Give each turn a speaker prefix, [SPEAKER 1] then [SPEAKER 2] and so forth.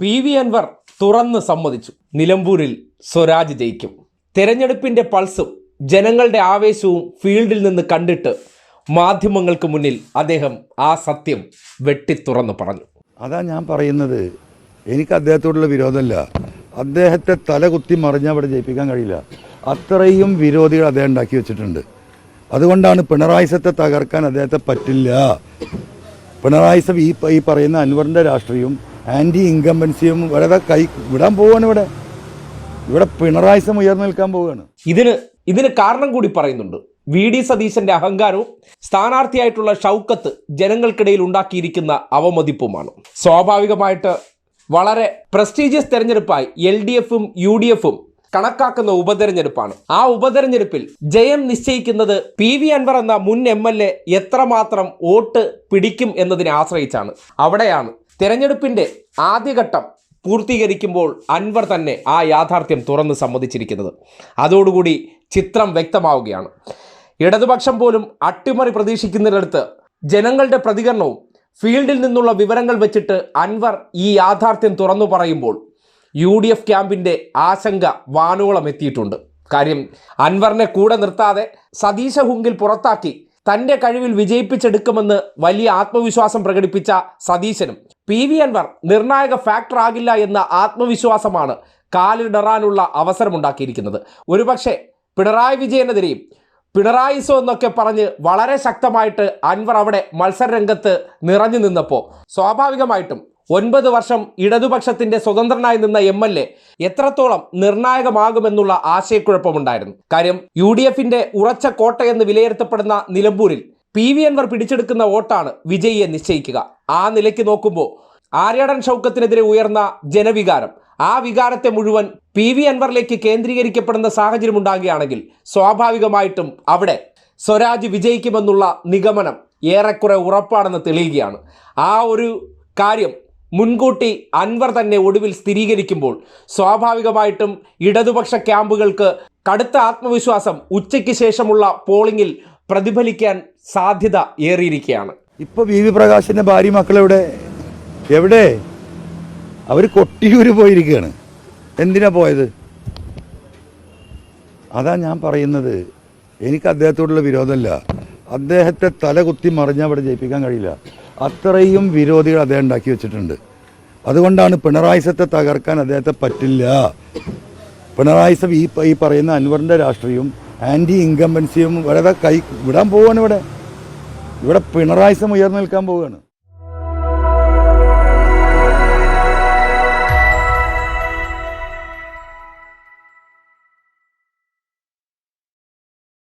[SPEAKER 1] P V Anwar തുറന്ന് സമ്മതിച്ചു. നിലമ്പൂരിൽ സ്വരാജ് ജയിക്കും. തെരഞ്ഞെടുപ്പിന്റെ പൾസും ജനങ്ങളുടെ ആവേശവും ഫീൽഡിൽ നിന്ന് കണ്ടിട്ട് മാധ്യമങ്ങൾക്ക് മുന്നിൽ അദ്ദേഹം ആ സത്യം വെട്ടിത്തുറന്ന് പറഞ്ഞു.
[SPEAKER 2] അതാ ഞാൻ പറയുന്നത്. എനിക്ക് അദ്ദേഹത്തോടുള്ള വിരോധമല്ല. അദ്ദേഹത്തെ തല കുത്തി മറിഞ്ഞാൽ അവിടെ ജയിപ്പിക്കാൻ കഴിയില്ല. അത്രയും വിരോധികൾ അദ്ദേഹം ഉണ്ടാക്കി വെച്ചിട്ടുണ്ട്. അതുകൊണ്ടാണ് പിണറായിസത്തെ തകർക്കാൻ അദ്ദേഹത്തെ പറ്റില്ല. പിണറായിസം ഈ ഈ പറയുന്ന അൻവറിന്റെ രാഷ്ട്രീയവും ആന്റി ഇൻകംബൻസിയും വളരെ കൈ വിടാൻ പോവാണ് ഇവിടെ. ഇവിടെ പിണറായിസം ഉയർന്നു നിൽക്കാൻ പോവുകയാണ്
[SPEAKER 1] ഇതിന് ഇതിന് കാരണം കൂടി പറയുന്നുണ്ട്. വി ഡി സതീശന്റെ അഹങ്കാരവും സ്ഥാനാർത്ഥിയായിട്ടുള്ള ഷൗക്കത്ത് ജനങ്ങൾക്കിടയിൽ ഉണ്ടാക്കിയിരിക്കുന്ന അവമതിപ്പുമാണ്. സ്വാഭാവികമായിട്ട് വളരെ പ്രസ്റ്റീജിയസ് തെരഞ്ഞെടുപ്പായി എൽ ഡി എഫും യു ഡി എഫും കണക്കാക്കുന്ന ഉപതെരഞ്ഞെടുപ്പാണ്. ആ ഉപതെരഞ്ഞെടുപ്പിൽ ജയം നിശ്ചയിക്കുന്നത് പി വി അൻവർ എന്ന മുൻ എം എൽ എ എത്രമാത്രം വോട്ട് പിടിക്കും എന്നതിനെ ആശ്രയിച്ചാണ്. അവിടെയാണ് തെരഞ്ഞെടുപ്പിന്റെ ആദ്യഘട്ടം പൂർത്തീകരിക്കുമ്പോൾ അൻവർ തന്നെ ആ യാഥാർത്ഥ്യം തുറന്ന് സമ്മതിച്ചിരിക്കുന്നത്. അതോടുകൂടി ചിത്രം വ്യക്തമാവുകയാണ്. ഇടതുപക്ഷം പോലും അട്ടിമറി പ്രതീക്ഷിക്കുന്നിടത്ത് ജനങ്ങളുടെ പ്രതികരണവും ഫീൽഡിൽ നിന്നുള്ള വിവരങ്ങൾ വെച്ചിട്ട് അൻവർ ഈ യാഥാർത്ഥ്യം തുറന്നു പറയുമ്പോൾ യു ഡി എഫ് ക്യാമ്പിന്റെ ആശങ്ക വാനോളം എത്തിയിട്ടുണ്ട്. കാര്യം അൻവറിനെ കൂടെ നിർത്താതെ സതീശ ഹുങ്കിൽ പുറത്താക്കി തന്റെ കഴിവിൽ വിജയിപ്പിച്ചെടുക്കുമെന്ന് വലിയ ആത്മവിശ്വാസം പ്രകടിപ്പിച്ച സതീശനും പി വി അൻവർ നിർണായക ഫാക്ടർ ആകില്ല എന്ന ആത്മവിശ്വാസമാണ് കാലിടറാനുള്ള അവസരമുണ്ടാക്കിയിരിക്കുന്നത്. ഒരുപക്ഷെ പിണറായി വിജയനെതിരെയും പിണറായിസോ എന്നൊക്കെ പറഞ്ഞ് വളരെ ശക്തമായിട്ട് അൻവർ അവിടെ മത്സരരംഗത്ത് നിറഞ്ഞു നിന്നപ്പോൾ സ്വാഭാവികമായിട്ടും ഒൻപത് വർഷം ഇടതുപക്ഷത്തിന്റെ സ്വതന്ത്രനായി നിന്ന എം എൽ എ എത്രത്തോളം നിർണായകമാകുമെന്നുള്ള ആശയക്കുഴപ്പമുണ്ടായിരുന്നു. കാര്യം യു ഡി എഫിന്റെ ഉറച്ച കോട്ടയെന്ന് വിലയിരുത്തപ്പെടുന്ന നിലമ്പൂരിൽ പി വി അൻവർ പിടിച്ചെടുക്കുന്ന വോട്ടാണ് വിജയിയെ നിശ്ചയിക്കുക. ആ നിലയ്ക്ക് നോക്കുമ്പോൾ ആര്യാടൻ ഷൗക്കത്തിനെതിരെ ഉയർന്ന ജനവികാരം. ആ വികാരത്തെ മുഴുവൻ പി വി അൻവറിലേക്ക് കേന്ദ്രീകരിക്കപ്പെടുന്ന സാഹചര്യം ഉണ്ടാകുകയാണെങ്കിൽ സ്വാഭാവികമായിട്ടും അവിടെ സ്വരാജ് വിജയിക്കുമെന്നുള്ള നിഗമനം ഏറെക്കുറെ ഉറപ്പാണെന്ന് തെളിയുകയാണ്. ആ ഒരു കാര്യം മുൻകൂട്ടി അൻവർ തന്നെ ഒടുവിൽ സ്ഥിരീകരിക്കുമ്പോൾ സ്വാഭാവികമായിട്ടും ഇടതുപക്ഷ ക്യാമ്പുകൾക്ക് കടുത്ത ആത്മവിശ്വാസം ഉച്ചയ്ക്ക് ശേഷമുള്ള പോളിംഗിൽ പ്രതിഫലിക്കാൻ സാധ്യത ഏറിയിരിക്കുകയാണ്.
[SPEAKER 2] ഇപ്പൊ വി വി പ്രകാശിന്റെ ഭാര്യ മക്കളെവിടെ? എവിടെ? അവർ കൊട്ടിയൂര് പോയിരിക്കുകയാണ്. എന്തിനാ പോയത്? അതാ ഞാൻ പറയുന്നത്. എനിക്ക് അദ്ദേഹത്തോടുള്ള വിരോധമല്ല. അദ്ദേഹത്തെ തല കുത്തി മറിഞ്ഞാൽ അവിടെ ജയിപ്പിക്കാൻ കഴിയില്ല. അത്രയും വിരോധികൾ അദ്ദേഹം ഉണ്ടാക്കി വെച്ചിട്ടുണ്ട്. അതുകൊണ്ടാണ് പിണറായിസത്തെ തകർക്കാൻ അദ്ദേഹത്തെ പറ്റില്ല. പിണറായിസം ഈ ഈ പറയുന്ന അൻവറിന്റെ രാഷ്ട്രീയവും ആന്റി ഇൻകംബൻസിയും വളരെ കൈ വിടാൻ പോവുകയാണ് ഇവിടെ. ഇവിടെ പിണറായിസം ഉയർന്നു നിൽക്കാൻ പോവുകയാണ്